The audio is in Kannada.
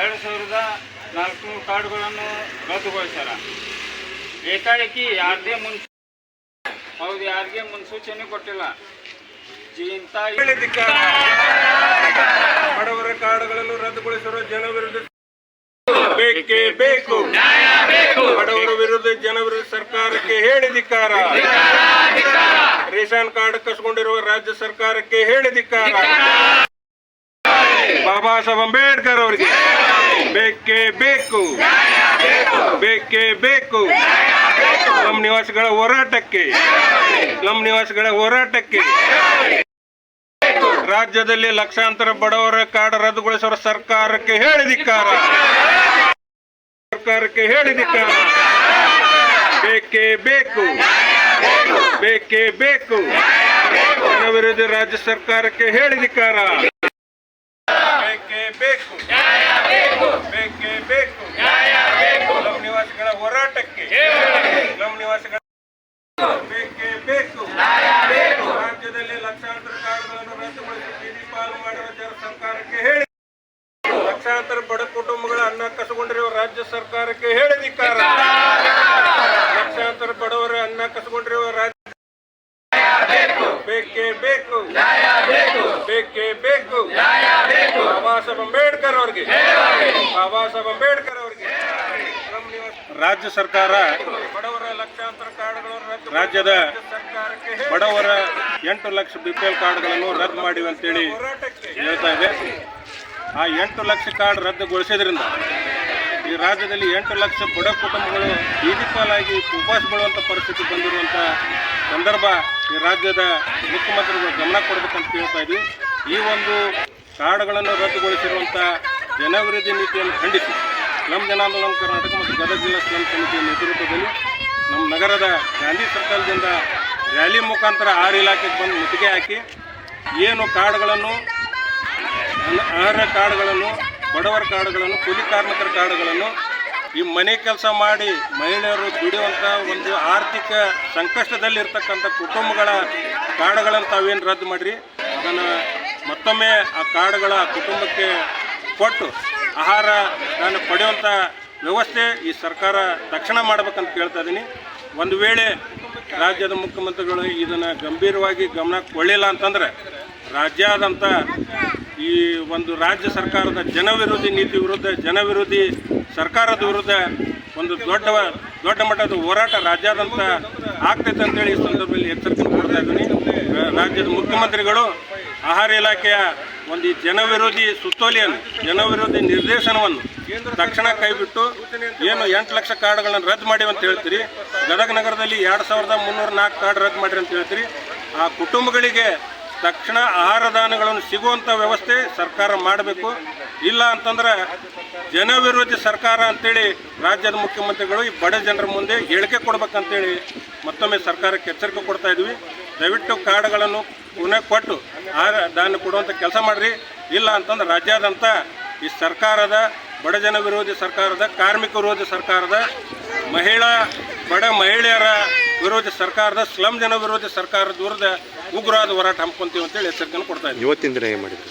ಎರಡು ಸಾವಿರದ ನಾಲ್ಕುನೂರು ಕಾರ್ಡ್ಗಳನ್ನು ರದ್ದುಗೊಳಿಸ್ಯಾರ. ಏಕಾಏಕಿ ಯಾರದೇ ಮುನ್ಸ ಹೌದು ಯಾರಿಗೆ ಮುನ್ಸೂಚನೆ ಕೊಟ್ಟಿಲ್ಲ. ಇಂಥ. ಬಡವರ ಕಾರ್ಡ್ಗಳನ್ನು ರದ್ದುಗೊಳಿಸಿರುವ ಜನ ವಿರುದ್ಧ ಬೇಕೇ ಬೇಕು. ಬಡವರ ವಿರುದ್ಧ ಜನ ವಿರುದ್ಧ ಸರ್ಕಾರಕ್ಕೆ ಹೇಳಿದಿಕ್ಕಾರ ರೇಷನ್ ಕಾರ್ಡ್ ಕಸ್ಕೊಂಡಿರುವ ರಾಜ್ಯ ಸರ್ಕಾರಕ್ಕೆ ಹೇಳಿದಿಕ್ಕಾರ ಬಾಬಾ ಸಾಹೇಬ್ ಅಂಬೇಡ್ಕರ್ ಅವರಿಗೆ. ಬೇಕೇ ಬೇಕು. ಬೇಕೇ ಬೇಕು. ನಮ್ಮ ನಿವಾಸಿಗಳ ಹೋರಾಟಕ್ಕೆ. ನಮ್ಮ ನಿವಾಸಿಗಳ ಹೋರಾಟಕ್ಕೆ. ರಾಜ್ಯದಲ್ಲಿ ಲಕ್ಷಾಂತರ ಬಡವರ ಕಾರ್ಡ್ ರದ್ದುಗೊಳಿಸುವ ಸರ್ಕಾರಕ್ಕೆ ಹೇಳಿದಿಕ್ಕಾರ ಸರ್ಕಾರಕ್ಕೆ ಹೇಳಿದಿಕ್ಕಾರ ಬೇಕೇ ಬೇಕು. ಬೇಕೇ ಬೇಕು. ವಿರೋಧಿ ರಾಜ್ಯ ಸರ್ಕಾರಕ್ಕೆ ಹೇಳಿದಿಕ್ಕಾರ ಬೇಕೇ ಬೇಕು. ಬೇಕೇ ನಮ್ಮ ನಿವಾಸಿಗಳ ಹೋರಾಟಕ್ಕೆ. ನಮ್ಮ ನಿವಾಸಿಗಳ ಬೇಕೇ ಬೇಕು. ರಾಜ್ಯದಲ್ಲಿ ಲಕ್ಷಾಂತರ ಕಾರ್ಡ್ಗಳನ್ನು ರದ್ದುಗೊಳಿಸಿ ಪಾಲು ಮಾಡಿರುವ ಜನ ಸರ್ಕಾರಕ್ಕೆ ಹೇಳಿ. ಲಕ್ಷಾಂತರ ಬಡ ಕುಟುಂಬಗಳ ಅನ್ನ ಕಸಗೊಂಡಿರುವ ರಾಜ್ಯ ಸರ್ಕಾರಕ್ಕೆ ಹೇಳಿದಿಕ್ಕಾರ ಲಕ್ಷಾಂತರ ಬಡವರ ಅನ್ನ ಕಸಗೊಂಡಿರುವ ರಾಜ್ಯ ಬೇಕೇ ಬೇಕು. ಬೇಕೇ ಬೇಕು. ಸಾಹೇಬ್ ಅಂಬೇಡ್ಕರ್ ಅವರಿಗೆ. ಬಾಬಾ ಸಾಹೇಬ್ ಅಂಬೇಡ್ಕರ್ ಅವರಿಗೆ. ರಾಜ್ಯ ಸರ್ಕಾರ ಬಡವರ ಲಕ್ಷಾಂತರ ಕಾರ್ಡ್ಗಳನ್ನು ರಾಜ್ಯದ ಬಡವರ ಎಂಟು ಲಕ್ಷ ಬಿ ಪಿ ಎಲ್ ಕಾರ್ಡ್ಗಳನ್ನು ರದ್ದು ಮಾಡಿವೆ ಅಂತೇಳಿ ಹೇಳ್ತಾ ಇದೆ. ಆ ಎಂಟು ಲಕ್ಷ ಕಾರ್ಡ್ ರದ್ದುಗೊಳಿಸಿದ್ರಿಂದ ಈ ರಾಜ್ಯದಲ್ಲಿ ಎಂಟು ಲಕ್ಷ ಬಡ ಕುಟುಂಬಗಳು ಬೀದಿ ಪಾಲಾಗಿ ಉಪವಾಸ ಬೀಳುವಂಥ ಪರಿಸ್ಥಿತಿ ಬಂದಿರುವಂಥ ಸಂದರ್ಭ ಈ ರಾಜ್ಯದ ಮುಖ್ಯಮಂತ್ರಿಗಳು ಗಮನ ಕೊಡಬೇಕಂತ ಕೇಳ್ತಾ ಇದ್ವಿ. ಈ ಒಂದು ಕಾರ್ಡ್ಗಳನ್ನು ರದ್ದುಗೊಳಿಸಿರುವಂಥ ಜನವಿರೋಧಿ ನೀತಿಯನ್ನು ಖಂಡಿಸಿ. ಸ್ಲಂ ಜನಾಂದೋಲನ ಕರ್ನಾಟಕ ಮತ್ತು ಗದಗ ಜಿಲ್ಲಾ ಸ್ಲಂ ಸಮಿತಿಯ ನೇತೃತ್ವದಲ್ಲಿ ನಮ್ಮ ನಗರದ ಗಾಂಧಿ ಸರ್ಕಲ್ದಿಂದ ರ್ಯಾಲಿ ಮುಖಾಂತರ ಆರು ಇಲಾಖೆಗೆ ಬಂದು ಮುತ್ತಿಗೆ ಹಾಕಿ ಏನು ಕಾರ್ಡ್ಗಳನ್ನು ಅರ್ಹ ಕಾರ್ಡ್ಗಳನ್ನು ಬಡವರ ಕಾರ್ಡ್ಗಳನ್ನು ಕೂಲಿ ಕಾರ್ಮಿಕರ ಕಾರ್ಡ್ಗಳನ್ನು ಈ ಮನೆ ಕೆಲಸ ಮಾಡಿ ಮಹಿಳೆಯರು ದುಡಿಯುವಂಥ ಒಂದು ಆರ್ಥಿಕ ಸಂಕಷ್ಟದಲ್ಲಿರ್ತಕ್ಕಂಥ ಕುಟುಂಬಗಳ ಕಾರ್ಡ್ಗಳನ್ನು ತಾವೇನು ರದ್ದು ಮಾಡಿರಿ? ಅದನ್ನು ಮತ್ತೊಮ್ಮೆ ಆ ಕಾರ್ಡ್ಗಳ ಕುಟುಂಬಕ್ಕೆ ಕೊಟ್ಟು ಆಹಾರ ನಾನು ಪಡೆಯುವಂಥ ವ್ಯವಸ್ಥೆ ಈ ಸರ್ಕಾರ ತಕ್ಷಣ ಮಾಡಬೇಕಂತ ಕೇಳ್ತಾ ಇದ್ದೀನಿ ಒಂದು ವೇಳೆ ರಾಜ್ಯದ ಮುಖ್ಯಮಂತ್ರಿಗಳು ಇದನ್ನು ಗಂಭೀರವಾಗಿ ಗಮನ ಕೊಳ್ಳಿಲ್ಲ ಅಂತಂದರೆ ರಾಜ್ಯಾದಂಥ ಈ ಒಂದು ರಾಜ್ಯ ಸರ್ಕಾರದ ಜನವಿರೋಧಿ ನೀತಿ ವಿರುದ್ಧ, ಜನವಿರೋಧಿ ಸರ್ಕಾರದ ವಿರುದ್ಧ ಒಂದು ದೊಡ್ಡ ದೊಡ್ಡ ಮಟ್ಟದ ಹೋರಾಟ ರಾಜ್ಯಾದ್ಯಂತ ಆಗ್ತೈತೆ ಅಂತೇಳಿ ಈ ಸಂದರ್ಭದಲ್ಲಿ ಎಚ್ಚರಿಕೆ ಕೊಡ್ತಾ ಇದ್ದೀನಿ ರಾಜ್ಯದ ಮುಖ್ಯಮಂತ್ರಿಗಳು ಆಹಾರ ಇಲಾಖೆಯ ಒಂದು ಈ ಜನವಿರೋಧಿ ಸುತ್ತೋಲೆಯನ್ನು ಜನವಿರೋಧಿ ನಿರ್ದೇಶನವನ್ನು ತಕ್ಷಣ ಕೈಬಿಟ್ಟು ಏನು ಎಂಟು ಲಕ್ಷ ಕಾರ್ಡ್ಗಳನ್ನು ರದ್ದು ಮಾಡಿ ಅಂತ ಹೇಳ್ತೀರಿ. ಗದಗ ನಗರದಲ್ಲಿ ಎರಡು ಸಾವಿರದ ಮುನ್ನೂರ ನಾಲ್ಕು ಕಾರ್ಡ್ ರದ್ದು ಮಾಡಿರಿ ಅಂತ ಹೇಳ್ತೀರಿ. ಆ ಕುಟುಂಬಗಳಿಗೆ ತಕ್ಷಣ ಆಹಾರ ದಾನಗಳನ್ನು ಸಿಗುವಂಥ ವ್ಯವಸ್ಥೆ ಸರ್ಕಾರ ಮಾಡಬೇಕು. ಇಲ್ಲ ಅಂತಂದ್ರೆ ಜನವಿರೋಧಿ ಸರ್ಕಾರ ಅಂತೇಳಿ ರಾಜ್ಯದ ಮುಖ್ಯಮಂತ್ರಿಗಳು ಈ ಬಡ ಜನರ ಮುಂದೆ ಹೇಳಿಕೆ ಕೊಡ್ಬೇಕಂತೇಳಿ ಮತ್ತೊಮ್ಮೆ ಸರ್ಕಾರಕ್ಕೆ ಎಚ್ಚರಿಕೆ ಕೊಡ್ತಾ ಇದ್ವಿ. ದಯವಿಟ್ಟು ಕಾರ್ಡ್ಗಳನ್ನು ಪುನಃ ಕೊಟ್ಟು ಆ ದಾನ ಕೊಡುವಂಥ ಕೆಲಸ ಮಾಡಿರಿ. ಇಲ್ಲ ಅಂತಂದ್ರೆ ರಾಜ್ಯಾದ್ಯಂತ ಈ ಸರ್ಕಾರದ ಬಡಜನ ವಿರೋಧಿ ಸರ್ಕಾರದ, ಕಾರ್ಮಿಕ ವಿರೋಧಿ ಸರ್ಕಾರದ, ಮಹಿಳಾ, ಬಡ ಮಹಿಳೆಯರ ವಿರೋಧಿ ಸರ್ಕಾರದ, ಸ್ಲಂ ಜನ ವಿರೋಧಿ ಸರ್ಕಾರದ ವಿರುದ್ಧ ಉಗ್ರವಾದ ಹೋರಾಟ ಹಮ್ಮಿಕೊಂತೀವಿ ಅಂತೇಳಿ ಎಚ್ಚರಿಕೆಯನ್ನು ಕೊಡ್ತಾ ಇದ್ದೀವಿ. ಇವತ್ತಿನ ದಿನ ಏನು ಮಾಡಿದ್ರಿ?